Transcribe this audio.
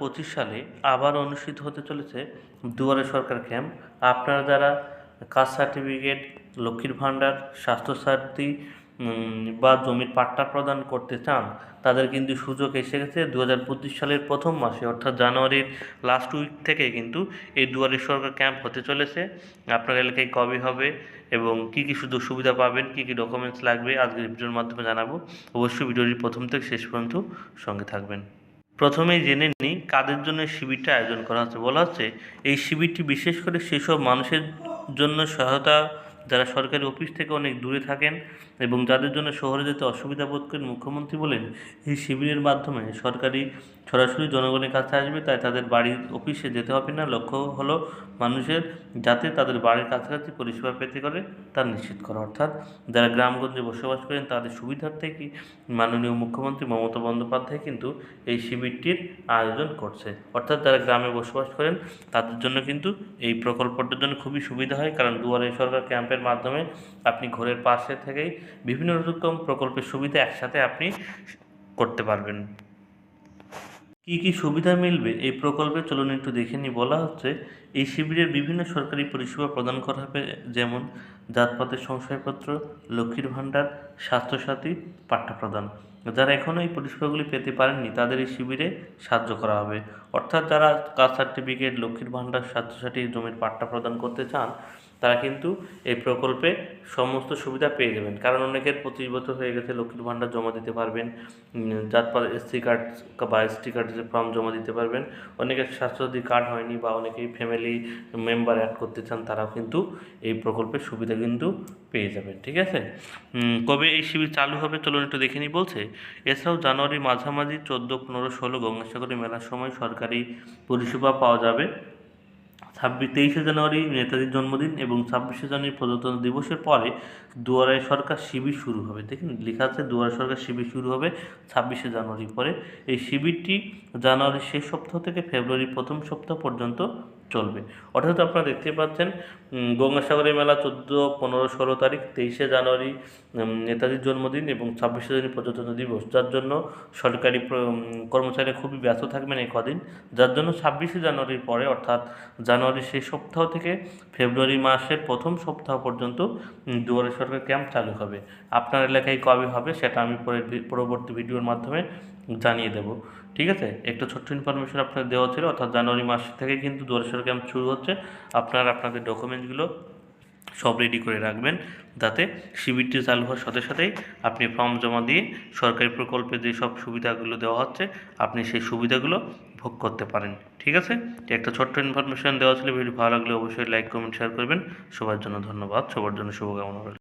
পঁচিশ সালে আবার অনুষ্ঠিত হতে চলেছে দুয়ারে সরকার ক্যাম্প। আপনারা যারা কাস্ট সার্টিফিকেট, লক্ষ্মীর ভাণ্ডার, স্বাস্থ্যসাথী বা জমির পাট্টা প্রদান করতে চান, তাদের কিন্তু সুযোগ এসে গেছে দু হাজার পঁচিশ সালের প্রথম মাসে, অর্থাৎ জানুয়ারির লাস্ট উইক থেকে কিন্তু এই দুয়ারে সরকার ক্যাম্প হতে চলেছে। আপনার এলাকায় কবে হবে এবং কী কী সুযোগ সুবিধা পাবেন, কী কী ডকুমেন্টস লাগবে, আজকের ভিডিওর মাধ্যমে জানাব। অবশ্যই ভিডিওটি প্রথম থেকে শেষ পর্যন্ত সঙ্গে থাকবেন। প্রথমেই জেনে নিই কাদের জন্য শিবিরটা আয়োজন করা হচ্ছে। বলা হচ্ছে এই শিবিরটি বিশেষ করে সেসব মানুষের জন্য সহায়তা যারা সরকারি অফিস থেকে অনেক দূরে থাকেন এবং যাদের জন্য শহরে যেতে অসুবিধা বোধ করেন মুখ্যমন্ত্রী বলেন, এই শিবিরের মাধ্যমে সরকারি সরাসরি জনগণের কাছে আসবে, তাই তাদের বাড়ির অফিসে যেতে হবে না। লক্ষ্য হলো মানুষের যাতে তাদের বাড়ির কাছাকাছি পরিষেবা পেতে করে তা নিশ্চিত করা। অর্থাৎ যারা গ্রামগঞ্জে বসবাস করেন, তাদের সুবিধার্থে কি মাননীয় মুখ্যমন্ত্রী মমতা বন্দ্যোপাধ্যায় কিন্তু এই শিবিরটির আয়োজন করছে? অর্থাৎ যারা গ্রামে বসবাস করেন, তাদের জন্য কিন্তু এই প্রকল্পটার জন্য খুবই সুবিধা হয়, কারণ দুয়ারে সরকার ক্যাম্পের মাধ্যমে আপনি ঘরের পাশে থেকেই বিভিন্ন রকম প্রকল্পের সুবিধা একসাথে আপনি করতে পারবেন। কি কি সুবিধা মিলবে এই প্রকল্পে? চলুন একটু দেখে নিই। বলা হচ্ছে, এই শিবিরের বিভিন্ন সরকারি পরিষেবা প্রদান করা হবে, যেমন জাতপাতের সংশয়পত্র লক্ষ্মীর ভাণ্ডার, স্বাস্থ্যসাথী পাঠ্য প্রদান যারা এখনও এই পরিষেবাগুলি পেতে পারেননি তাদের এই শিবিরে সাহায্য করা হবে। অর্থাৎ যারা কাস্ট সার্টিফিকেট লক্ষ্মীর ভাণ্ডার স্বাস্থ্যসাথী জমির পাট্টা প্রদান করতে চান তারা কিন্তু এই প্রকল্পে সমস্ত সুবিধা পেয়ে যাবেন। কারণ অনেকের পঁচিশ বছর হয়ে গেছে লক্ষ্মীর ভাণ্ডার জমা দিতে পারবেন উম, জাতপাত এসসি কার্ড বা এসটি কার্ডের ফর্ম জমা দিতে পারবেন। অনেকের স্বাস্থ্যসাথী কার্ড হয়নি বা অনেকেই ফ্যামিলি মেম্বার অ্যাড করতে চান তারাও কিন্তু এই প্রকল্পের সুবিধা কিন্তু পেয়ে যাবেন ঠিক আছে? কবে এই শিবির চালু হবে চলুন একটু দেখে নিই বলছে? এছাড়াও জানুয়ারির মাঝামাঝি চোদ্দ, পনেরো, ষোলো গঙ্গাসাগরী মেলার সময় সরকারি পরিষেবা পাওয়া যাবে। ছাব্বিশ, তেইশে জানুয়ারি নেতাজির জন্মদিন এবং ছাব্বিশে জানুয়ারি প্রজাতন্ত্র দিবসের পরে দুয়ারে সরকার শিবির শুরু হবে। দেখুন, লেখা আছে দুয়ারে সরকার শিবির শুরু হবে ছাব্বিশে জানুয়ারি পরে। এই শিবিরটি জানুয়ারির শেষ সপ্তাহ থেকে ফেব্রুয়ারির প্রথম সপ্তাহ পর্যন্ত চলবে। অর্থাৎ আপনারা দেখতে পাচ্ছেন গঙ্গাসাগরের মেলা চোদ্দ, পনেরো, ষোলো তারিখ, তেইশে জানুয়ারি নেতাজির জন্মদিন এবং ছাব্বিশে জানুয়ারি প্রজাতন্ত্র দিবস। যার জন্য সরকারি কর্মচারীরা খুবই ব্যস্ত থাকবেন এই কদিন। যার জন্য ছাব্বিশে জানুয়ারির পরে, অর্থাৎ জানুয়ারির শেষ সপ্তাহ থেকে ফেব্রুয়ারি মাসের প্রথম সপ্তাহ পর্যন্ত দুয়ারে সরকার ক্যাম্প চালু হবে। আপনার এলাকায় কবে হবে, সেটা আমি পরে, পরবর্তী ভিডিওর মাধ্যমে জানিয়ে দেব। ঠিক আছে? একটা ছোট্ট ইনফরমেশন আপনার দেওয়া ছিল, অর্থাৎ জানুয়ারি মাস থেকে কিন্তু দুয়ারে ক্যাম্প শুরু হচ্ছে। আপনারা আপনাদের ডকুমেন্টসগুলো সব রেডি করে রাখবেন, যাতে শিবিরটি চালু হওয়ার সাথে সাথেই আপনি ফর্ম জমা দিয়ে সরকারি প্রকল্পে যে সব সুবিধাগুলো দেওয়া হচ্ছে, আপনি সেই সুবিধাগুলো ভোগ করতে পারেন। ঠিক আছে? একটা ছোট্ট ইনফরমেশন দেওয়া ছিল ভিডিও ভালো লাগলে অবশ্যই লাইক কমেন্ট শেয়ার করবেন। সবার জন্য ধন্যবাদ। সবার জন্য শুভকামনা রইল।